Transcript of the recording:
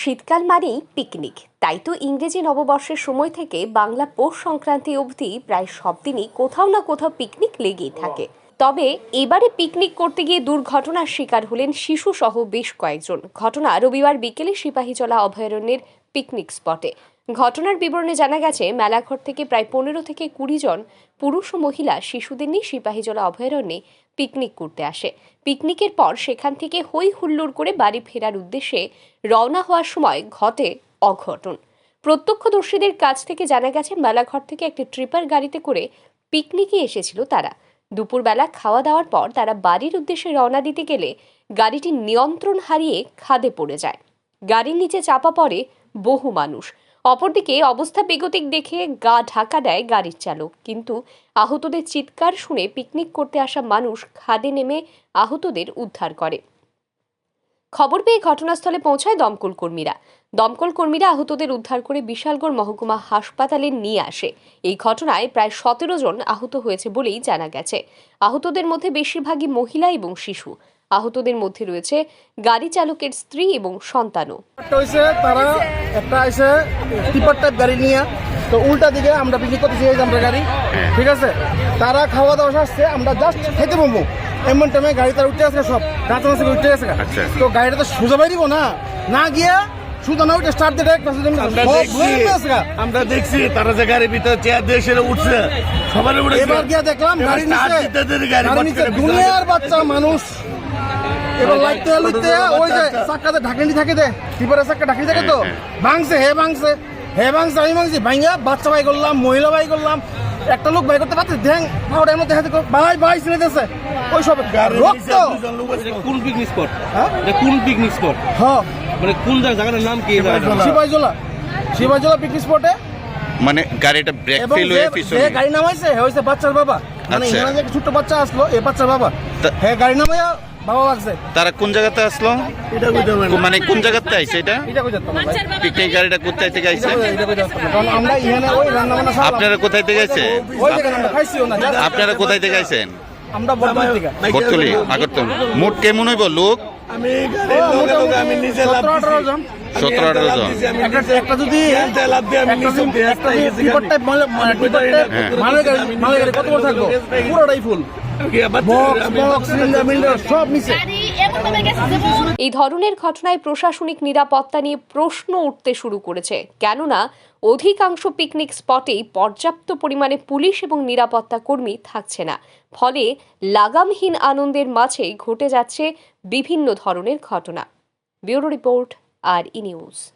শীতকাল মানেই পিকনিক তাই তো ইংরেজি নববর্ষের সময় থেকে বাংলা পৌষ সংক্রান্তি অবধি প্রায় সব দিনই কোথাও না কোথাও পিকনিক লেগেই থাকে। তবে এবারে পিকনিক করতে গিয়ে দুর্ঘটনার শিকার হলেন শিশু সহ বেশ কয়েকজন। ঘটনা রবিবার বিকেলে সিপাহীচলা অভয়ারণ্যের পিকনিক স্পটে ঘটনার বিবরণে জানা গেছে, মেলাঘর থেকে প্রায় পনেরো থেকে কুড়ি জন পুরুষ ও মহিলা শিশুদের নিয়ে সিপাহীজলা অভয়ারণ্যে পিকনিক করতে আসে। পিকনিকের পর সেখান থেকে হই হুল্লোড় করে বাড়ি ফেরার উদ্দেশ্যে রওনা হওয়ার সময় ঘটে অঘটন। প্রত্যক্ষদর্শীদের কাছ থেকে জানা গেছে, মেলাঘর থেকে একটি ট্রিপার গাড়িতে করে পিকনিকে এসেছিল তারা। দুপুরবেলা খাওয়া দাওয়ার পর তারা বাড়ির উদ্দেশ্যে রওনা দিতে গেলে গাড়িটি নিয়ন্ত্রণ হারিয়ে খাদে পড়ে যায়। গাড়ির নিচে চাপা পড়ে বহু মানুষ। অপরদিকে অবস্থা বেগতিক দেখে গা ঢাকা দেয় গাড়ির চালক। কিন্তু আহতদের চিৎকার শুনে পিকনিক করতে আসা মানুষ খাদে নেমে আহতদের উদ্ধার করে। খবর পেয়ে ঘটনাস্থলে পৌঁছায় দমকল কর্মীরা। দমকল কর্মীরা আহতদের উদ্ধার করে বিশালগড় মহকুমা হাসপাতালে নিয়ে আসে। এই ঘটনায় প্রায় সতেরো জন আহত হয়েছে বলেই জানা গেছে। আহতদের মধ্যে বেশিরভাগই মহিলা এবং শিশু। আহতদের মধ্যে রয়েছে গাড়ি চালকের স্ত্রী এবং সন্তানও। তারা একটা আছে টিপার টাইপ গাড়ি নিয়ে। তো উল্টা দিকে আমরা পিকনিক করতে চেয়েছি আমরা গাড়ি। ঠিক আছে? তারা খাওয়া দাওয়া আসছে আমরা জাস্ট খেতে পাবো এমন টাইমে গাড়ি তার উঠে আসে সব। কাঁচা মাসে উঠে গেছে আচ্ছা। তো গাড়িটা তো সোজা বাইরিব না। না গিয়া শুধু না উঠে স্টার্ট দিয়ে আমরা দেখছি। তারা যে গাড়ির ভিতরে চেয়ার দিয়ে সেটা উঠছে। সবার উপরে এবার গিয়া দেখলাম গাড়ি নিচে দুনিয়ার বাচ্চা মানুষ। এবার ওই যে চাক্কাতে ঢাকনি থাকে দে টিপারের চাক্কা ঢাকনি থাকে তো। ভাঙছে হে ভাঙছে হে ভাঙছে আমি ভাঙছি ভাঙিয়া বাচ্চা ভাই করলাম মহিলা ভাই করলাম একটা লোক ভাই করতে পারছে ধ্যাং পাউডার মধ্যে হাতে ভাই ভাই ওই সব রক্ত। কোন পিকনিক স্পট হ্যাঁ? কোন পিকনিক স্পট হ্যাঁ মানে কোন জায়গাটার নাম কি এই জায়গাটার? শিবাইজলা শিবাইজলা পিকনিক স্পটে মানে গাড়িটা ব্রেক ফেল হয়ে পিছনে গাড়ি নামাইছে হে হইছে বাচ্চার বাবা। মানে আচ্ছা। এখানে যে একটা ছোট্ট বাচ্চা আসলো এই বাচ্চার বাবা। তা- হে গাড়ি নামাইয়া তারা কোন জায়গাতে আসলো। মানে কোন জায়গাতে আইছে এটা? পিকনিক গাড়িটা কোথায় থেকে আইছে। আপনারা কোথায় থেকে আইছে আপনারা কোথায় থেকে আইছেন? আমরা বটতলি আগরতল। মোট কেমন হইব লোক? সতেরো আঠারো জন। একটা যদি কত বড় থাকব পুরোটাই ফুল এই ধরনের ঘটনায় প্রশাসনিক নিরাপত্তা নিয়ে প্রশ্ন উঠতে শুরু করেছে। কেননা, অধিকাংশ পিকনিক স্পটেই পর্যাপ্ত পরিমাণে পুলিশ এবং নিরাপত্তা কর্মী থাকছে না। ফলে লাগামহীন আনন্দের মাঝে ঘটে যাচ্ছে বিভিন্ন ধরনের ঘটনা। ব্যুরো রিপোর্ট, আর ই নিউজ।